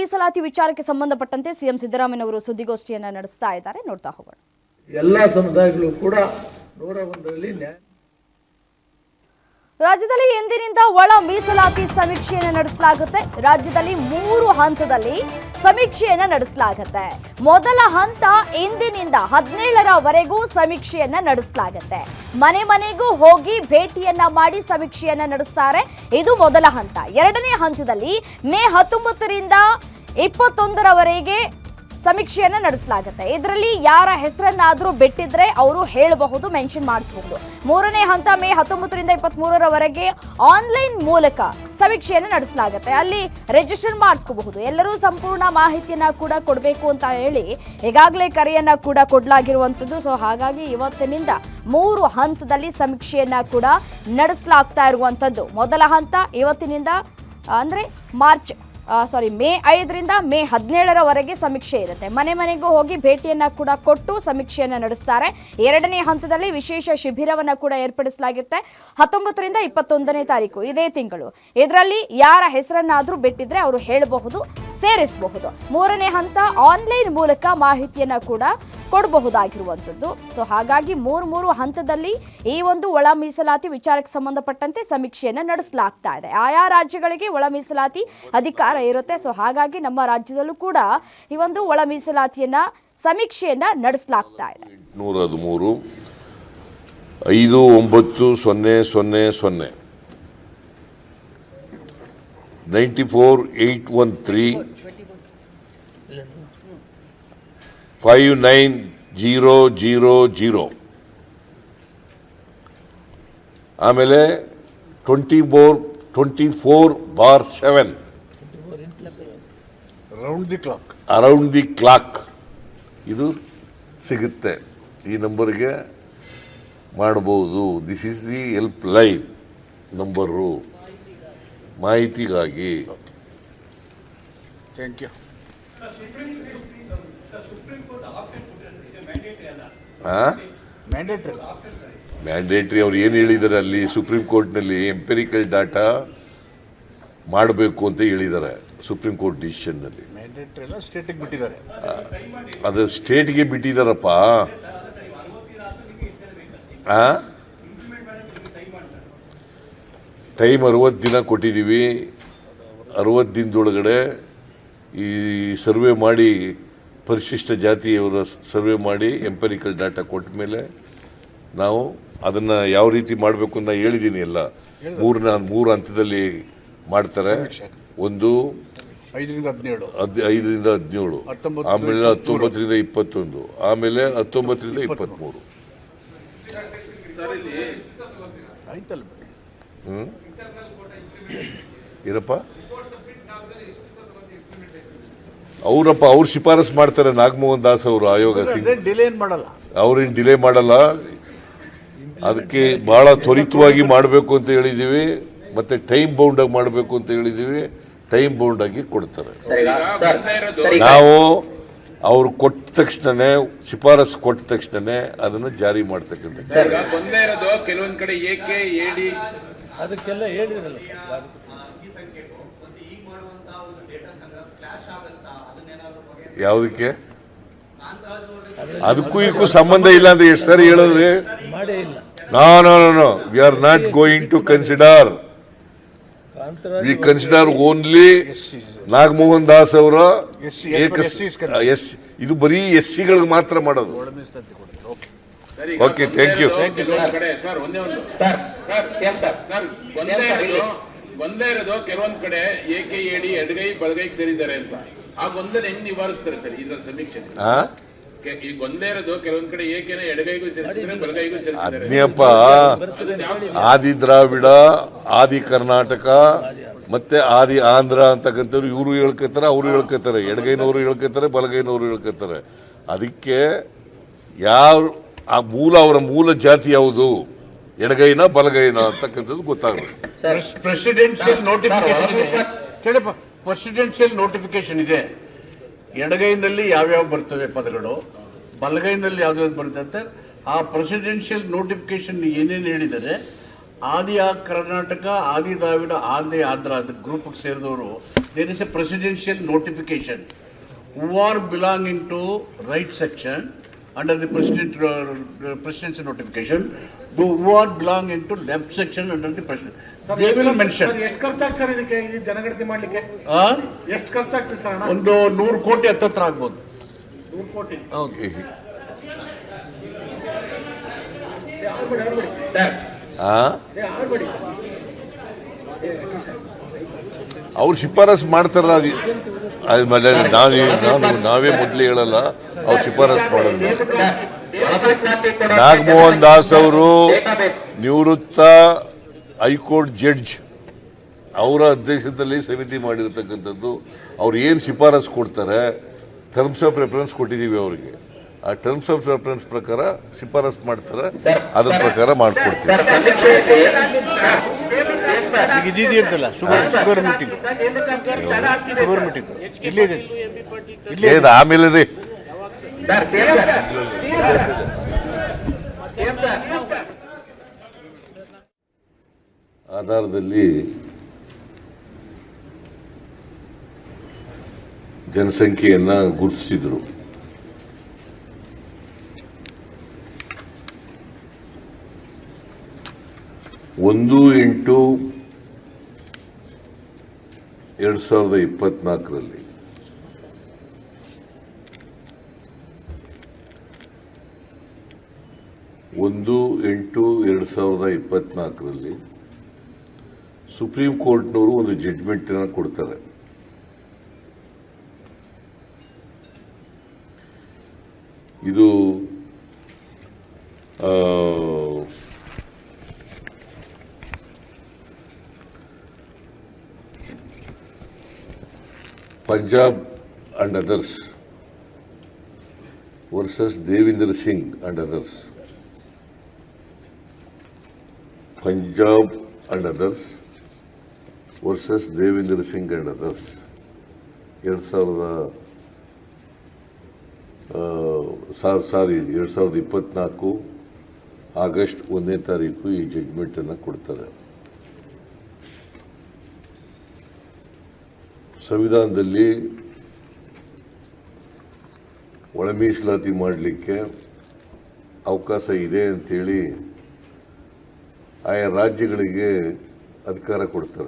ಮೀಸಲಾತಿ ವಿಚಾರಕ್ಕೆ ಸಂಬಂಧಪಟ್ಟಂತೆ ಸಿಎಂ ಸಿದ್ದರಾಮಯ್ಯನವರು ಸುದ್ದಿಗೋಷ್ಠಿಯನ್ನ ನಡೆಸ್ತಾ ಇದ್ದಾರೆ. ನೋಡ್ತಾ ಹೋಗೋಣ. ಎಲ್ಲ ಸಮುದಾಯಗಳು ಕೂಡ ನೂರ ಒಂದರಲ್ಲಿ ನ್ಯಾಯ ರಾಜ್ಯದಲ್ಲಿ ಎಂದಿನಿಂದ ಒಳ ಮೀಸಲಾತಿ ಸಮೀಕ್ಷೆಯನ್ನು ನಡೆಸಲಾಗುತ್ತೆ. ರಾಜ್ಯದಲ್ಲಿ ಮೂರು ಹಂತದಲ್ಲಿ ಸಮೀಕ್ಷೆಯನ್ನ ನಡೆಸಲಾಗುತ್ತೆ. ಮೊದಲ ಹಂತ ಇಂದಿನಿಂದ ಹದಿನೇಳರವರೆಗೂ ಸಮೀಕ್ಷೆಯನ್ನ ನಡೆಸಲಾಗುತ್ತೆ. ಮನೆ ಮನೆಗೂ ಹೋಗಿ ಭೇಟಿಯನ್ನ ಮಾಡಿ ಸಮೀಕ್ಷೆಯನ್ನ ನಡೆಸ್ತಾರೆ. ಇದು ಮೊದಲ ಹಂತ. ಎರಡನೇ ಹಂತದಲ್ಲಿ ಮೇ ಹತ್ತೊಂಬತ್ತರಿಂದ ಇಪ್ಪತ್ತೊಂದರವರೆಗೆ ಸಮೀಕ್ಷೆಯನ್ನು ನಡೆಸಲಾಗುತ್ತೆ. ಇದರಲ್ಲಿ ಯಾರ ಹೆಸರನ್ನಾದರೂ ಬಿಟ್ಟಿದ್ರೆ ಅವರು ಹೇಳಬಹುದು, ಮೆನ್ಷನ್ ಮಾಡಿಸಬಹುದು. ಮೂರನೇ ಹಂತ ಮೇ ಹತ್ತೊಂಬತ್ತರಿಂದ ಇಪ್ಪತ್ಮೂರರವರೆಗೆ ಆನ್ಲೈನ್ ಮೂಲಕ ಸಮೀಕ್ಷೆಯನ್ನು ನಡೆಸಲಾಗುತ್ತೆ. ಅಲ್ಲಿ ರಿಜಿಸ್ಟರ್ ಮಾಡಿಸ್ಕೋಬಹುದು. ಎಲ್ಲರೂ ಸಂಪೂರ್ಣ ಮಾಹಿತಿಯನ್ನು ಕೂಡ ಕೊಡಬೇಕು ಅಂತ ಹೇಳಿ ಈಗಾಗಲೇ ಕರೆಯನ್ನು ಕೂಡ ಕೊಡಲಾಗಿರುವಂಥದ್ದು. ಸೊ ಹಾಗಾಗಿ ಇವತ್ತಿನಿಂದ ಮೂರು ಹಂತದಲ್ಲಿ ಸಮೀಕ್ಷೆಯನ್ನು ಕೂಡ ನಡೆಸಲಾಗ್ತಾ ಇರುವಂಥದ್ದು. ಮೊದಲ ಹಂತ ಇವತ್ತಿನಿಂದ, ಅಂದರೆ ಮಾರ್ಚ್ ಸಾರಿ ಮೇ ಐದರಿಂದ ಮೇ ಹದಿನೇಳರವರೆಗೆ ಸಮೀಕ್ಷೆ ಇರುತ್ತೆ. ಮನೆ ಮನೆಗೂ ಹೋಗಿ ಭೇಟಿಯನ್ನು ಕೂಡ ಕೊಟ್ಟು ಸಮೀಕ್ಷೆಯನ್ನು ನಡೆಸ್ತಾರೆ. ಎರಡನೇ ಹಂತದಲ್ಲಿ ವಿಶೇಷ ಶಿಬಿರವನ್ನು ಕೂಡ ಏರ್ಪಡಿಸಲಾಗಿರುತ್ತೆ. ಹತ್ತೊಂಬತ್ತರಿಂದ ಇಪ್ಪತ್ತೊಂದನೇ ತಾರೀಕು, ಇದೇ ತಿಂಗಳು. ಇದರಲ್ಲಿ ಯಾರ ಹೆಸರನ್ನಾದರೂ ಬಿಟ್ಟಿದ್ರೆ ಅವರು ಹೇಳಬಹುದು. ಸೇರಿಸಬಹುದು. ಮೂರನೇ ಹಂತ ಆನ್ಲೈನ್ ಮೂಲಕ ಮಾಹಿತಿಯನ್ನು ಕೂಡ ಕೊಡಬಹುದಾಗಿರುವಂಥದ್ದು. ಸೊ ಹಾಗಾಗಿ ಮೂರು ಮೂರು ಹಂತದಲ್ಲಿ ಈ ಒಂದು ಒಳ ಮೀಸಲಾತಿ ವಿಚಾರಕ್ಕೆ ಸಂಬಂಧಪಟ್ಟಂತೆ ಸಮೀಕ್ಷೆಯನ್ನು ನಡೆಸಲಾಗ್ತಾ ಇದೆ. ಆಯಾ ರಾಜ್ಯಗಳಿಗೆ ಒಳ ಮೀಸಲಾತಿ ಅಧಿಕಾರ ಇರುತ್ತೆ. ಸೊ ಹಾಗಾಗಿ ನಮ್ಮ ರಾಜ್ಯದಲ್ಲೂ ಕೂಡ ಈ ಒಂದು ಒಳ ಮೀಸಲಾತಿಯನ್ನ ಸಮೀಕ್ಷೆಯನ್ನ ನಡೆಸಲಾಗ್ತಾ ಇದೆ. ನೂರ ಐದು ಒಂಬತ್ತು ಸೊನ್ನೆ ಸೊನ್ನೆ ಸೊನ್ನೆ. Ninety four eight one three five nine zero zero zero ಆಮೇಲೆ twenty four twenty four by seven round the clock around the clock ಇದು ಸಿಗುತ್ತೆ. ಈ ನಂಬರ್ಗೆ ಮಾಡಬಹುದು this is the help line number ಮಾಹಿತಿಗಾಗಿ. ಥ್ಯಾಂಕ್ ಯು ಮ್ಯಾಂಡೇಟ್ರಿ ಮ್ಯಾಂಡೇಟ್ರಿ ಅವ್ರು ಏನು ಹೇಳಿದ್ದಾರೆ ಅಲ್ಲಿ ಸುಪ್ರೀಂ ಕೋರ್ಟ್ನಲ್ಲಿ ಎಂಪೆರಿಕಲ್ ಡಾಟಾ ಮಾಡಬೇಕು ಅಂತ ಹೇಳಿದ್ದಾರೆ ಸುಪ್ರೀಂ ಕೋರ್ಟ್ ಡಿಸಿಷನ್ನಲ್ಲಿ ಮ್ಯಾಂಡೇಟ್ರಿ ಎಲ್ಲ ಸ್ಟೇಟಿಗೆ ಬಿಟ್ಟಿದ್ದಾರೆ. ಅದು ಸ್ಟೇಟ್ಗೆ ಬಿಟ್ಟಿದ್ದಾರಪ್ಪ ಆ? ಟೈಮ್ ಅರವತ್ತು ದಿನ ಕೊಟ್ಟಿದ್ದೀವಿ. ಅರವತ್ತು ದಿನದೊಳಗಡೆ ಈ ಸರ್ವೆ ಮಾಡಿ ಪರಿಶಿಷ್ಟ ಜಾತಿಯವರ ಸರ್ವೆ ಮಾಡಿ ಎಂಪರಿಕಲ್ ಡಾಟಾ ಕೊಟ್ಟ ಮೇಲೆ ನಾವು ಅದನ್ನು ಯಾವ ರೀತಿ ಮಾಡಬೇಕು ಅಂತ ಹೇಳಿದ್ದೀನಿ ಎಲ್ಲ. ಮೂರನ ಮೂರು ಹಂತದಲ್ಲಿ ಮಾಡ್ತಾರೆ. ಒಂದು ಐದರಿಂದ ಹದಿನೇಳು. ಹದ್ ಐದರಿಂದ ಹದಿನೇಳು. ಆಮೇಲೆ ಹತ್ತೊಂಬತ್ತರಿಂದ ಇಪ್ಪತ್ತೊಂದು. ಆಮೇಲೆ ಹತ್ತೊಂಬತ್ತರಿಂದ ಇಪ್ಪತ್ತ್ಮೂರು. ಆಯ್ತಲ್ಲ ಇರಪ್ಪ ಅವರಪ್ಪ ಅವ್ರು ಶಿಫಾರಸ್ ಮಾಡ್ತಾರೆ ನಾಗಮೋಹನ್ ದಾಸ್ ಅವರು ಆಯೋಗ ಅವ್ರೇನ್ ಡಿಲೇ ಮಾಡಲ್ಲ? ಅವ್ರೇನು ಡಿಲೇ ಮಾಡಲ್ಲ. ಅದಕ್ಕೆ ಬಹಳ ತ್ವರಿತವಾಗಿ ಮಾಡಬೇಕು ಅಂತ ಹೇಳಿದ್ದೀವಿ ಮತ್ತೆ ಟೈಮ್ ಬೌಂಡ್ ಆಗಿ ಮಾಡಬೇಕು ಅಂತ ಹೇಳಿದ್ದೀವಿ ಟೈಮ್ ಬೌಂಡ್ ಆಗಿ ಕೊಡ್ತಾರೆ. ನಾವು ಅವ್ರು ಕೊಟ್ಟ ತಕ್ಷಣನೇ ಶಿಫಾರಸ್ ಕೊಟ್ಟ ತಕ್ಷಣನೇ ಅದನ್ನು ಜಾರಿ ಮಾಡ್ತಕ್ಕಂಥ ಅದಕ್ಕೆಲ್ಲ ಹೇಳಿದ್ರಲ್ಲ. ಯಾವುದಕ್ಕೆ? ಅದಕ್ಕೂ ಇದಕ್ಕೂ ಸಂಬಂಧ ಇಲ್ಲ ಅಂತ ಎಷ್ಟು ಸರಿ ಹೇಳಿದ್ರೆ? ಮಾಡೇ ಇಲ್ಲ. No no no no. We are not going to consider we consider only Nagamohan Das ಅವರ. ಎಸ್ ಇದು ಬರೀ ಎಸ್ ಸಿಗಳಿಗೆ ಮಾತ್ರ ಮಾಡೋದು. ಓಕೆ ಥ್ಯಾಂಕ್ ಯು ಕಡೆ ಸರ್ ಒಂದೇ ಒಂದು ಸರ್ ಸರ್? ಏನ್ ಸರ್ ಸರ್ ಬಂದೇ ಇರೋದು ಕೆಲವೊಂದ್ ಕಡೆ ಏಕೆ ಎಡಿ ಎಡಗೈ ಬಲಗೈ ಸೇರಿದ್ದಾರೆ ಅಂತ. ಆ ಗೊಂದಲ ಹೆಂಗ್ ನಿವಾರಿಸ್ತಾರೆ ಸರ್ ಇದ್ರ ಸಮೀಕ್ಷೆ? ಆ? ಈ ಗೊಂದೇ ಇರೋದು ಕೆಲವೊಂದ್ ಕಡೆ ಏಕೆನ ಎಡಗೈಗೂ ಸೇರಿಸಿದ್ರೆ ಬಲಗೈಗೂ ಸೇರಿಸಿದ್ದಾರೆ. ಅದ್ನೇಪ್ಪ ಆದಿ ದ್ರಾವಿಡ ಆದಿ ಕರ್ನಾಟಕ ಮತ್ತೆ ಆದಿ ಆಂಧ್ರ ಅಂತಕ್ಕಂಥವ್ರು ಇವರು ಹೇಳ್ಕೊತಾರೆ ಅವರು ಹೇಳ್ಕೊತಾರೆ. ಎಡಗೈನವರು ಹೇಳ್ಕೊತಾರೆ ಬಲಗೈನವರು ಹೇಳ್ಕೊತಾರೆ. ಅದಕ್ಕೆ ಯಾವ ಆ ಮೂಲ ಅವರ ಮೂಲ ಜಾತಿ ಯಾವುದು? ಎಡಗೈನ ಬಲಗೈನ ಅಂತಕ್ಕಂಥದ್ದು ಗೊತ್ತಾಗಬೇಕು. ಪ್ರೆಸಿಡೆನ್ಷಿಯಲ್ ನೋಟಿಫಿಕೇಶನ್ ಇದೆ. ಕೇಳಪ್ಪ ಪ್ರೆಸಿಡೆನ್ಷಿಯಲ್ ನೋಟಿಫಿಕೇಶನ್ ಇದೆ. ಎಡಗೈನಲ್ಲಿ ಯಾವ್ಯಾವ ಬರ್ತವೆ ಪದಗಳು? ಬಲಗೈನಲ್ಲಿ ಯಾವ್ದಾವ್ದು ಬರುತ್ತೆ ಅಂತ? ಆ ಪ್ರೆಸಿಡೆನ್ಷಿಯಲ್ ನೋಟಿಫಿಕೇಶನ್ ಏನೇನು ಹೇಳಿದರೆ ಆದಿ ಆ ಕರ್ನಾಟಕ ಆದಿ ದ್ರಾವಿಡ ಆದಿ ಆಂಧ್ರ ಅದ್ರ ಗ್ರೂಪ್ಗೆ ಸೇರಿದವರು. There is a presidential notification who are belonging to right section under the president presidency notification who are belonging to left section under the president they will mention ಎಷ್ಟು ಖರ್ಚಾಗ್ತದೆ ಸರ್ ಇದಕ್ಕೆ ಈ ಜನಗಣತಿ ಮಾಡ್ಲಿಕ್ಕೆ ಎಷ್ಟು ಖರ್ಚಾಗ್ತದೆ ಸರ್ ಹಣ ಒಂದು ನೂರು ಕೋಟಿ ಹತ್ತತ್ರ ಆಗ್ಬೋದು. ನೂರು ಕೋಟಿ. ಸರ್ ಆ ಏ, ಆಗ್ಬೇಡಿ ಅವ್ರು ಶಿಫಾರಸ್ ಮಾಡ್ತಾರ ನಾನು, ನಾವೇ ಮೊದಲು ಹೇಳಲ್ಲ, ಅವ್ರು ಶಿಫಾರಸ್ ಮಾಡಲ್ಲ ನಾಗಮೋಹನ್ ದಾಸ್ ಅವರು ನಿವೃತ್ತ ಹೈಕೋರ್ಟ್ ಜಡ್ಜ್. ಅವರ ಅಧ್ಯಕ್ಷತೆಯಲ್ಲಿ ಸಮಿತಿ ಮಾಡಿರ್ತಕ್ಕಂಥದ್ದು. ಅವ್ರು ಏನು ಶಿಫಾರಸ್ ಕೊಡ್ತಾರೆ ಟರ್ಮ್ಸ್ ಆಫ್ ರೆಫರೆನ್ಸ್ ಕೊಟ್ಟಿದ್ದೀವಿ ಅವರಿಗೆ. ಆ ಟರ್ಮ್ಸ್ ಆಫ್ ರೆಫರೆನ್ಸ್ ಪ್ರಕಾರ ಶಿಫಾರಸ್ ಮಾಡ್ತಾರೆ, ಅದ್ರ ಪ್ರಕಾರ ಮಾಡ್ಕೊಡ್ತೀವಿ. ಈಗ ಇದಿದೆಯಂತಲ್ಲ sugar sugar meeting sugar meeting ಇಲ್ಲೇ ಇದೆ ಏನು ಆಮೇಲೆ ರೀ ಆಧಾರದಲ್ಲಿ ಜನಸಂಖ್ಯೆಯನ್ನ ಗುರುತಿಸಿದ್ರು ಒಂದು ಎಂಟು ಎರಡು ಸಾವಿರದ ಇಪ್ಪತ್ನಾಲ್ಕರಲ್ಲಿ. ಒಂದು ಎಂಟು ಎರಡು ಸಾವಿರದ ಇಪ್ಪತ್ನಾಲ್ಕರಲ್ಲಿ ಸುಪ್ರೀಂ ಕೋರ್ಟ್ನವರು ಒಂದು ಜಡ್ಮೆಂಟನ್ನು ಕೊಡ್ತಾರೆ. ಇದು Punjab and others versus Devendra Singh and others Punjab and others versus Devendra Singh and others ಎರಡು ಸಾವಿರದ ಸಾರಿ ಎರಡು ಸಾವಿರದ ಇಪ್ಪತ್ನಾಲ್ಕು ಆಗಸ್ಟ್ ಒಂದನೇ ತಾರೀಕು ಈ ಜಡ್ಜ್ಮೆಂಟನ್ನು ಕೊಡ್ತಾರೆ. ಸಂವಿಧಾನದಲ್ಲಿ ಒಳ ಮೀಸಲಾತಿ ಮಾಡಲಿಕ್ಕೆ ಅವಕಾಶ ಇದೆ ಅಂಥೇಳಿ ಆಯಾ ರಾಜ್ಯಗಳಿಗೆ ಅಧಿಕಾರ ಕೊಡ್ತಾರೆ.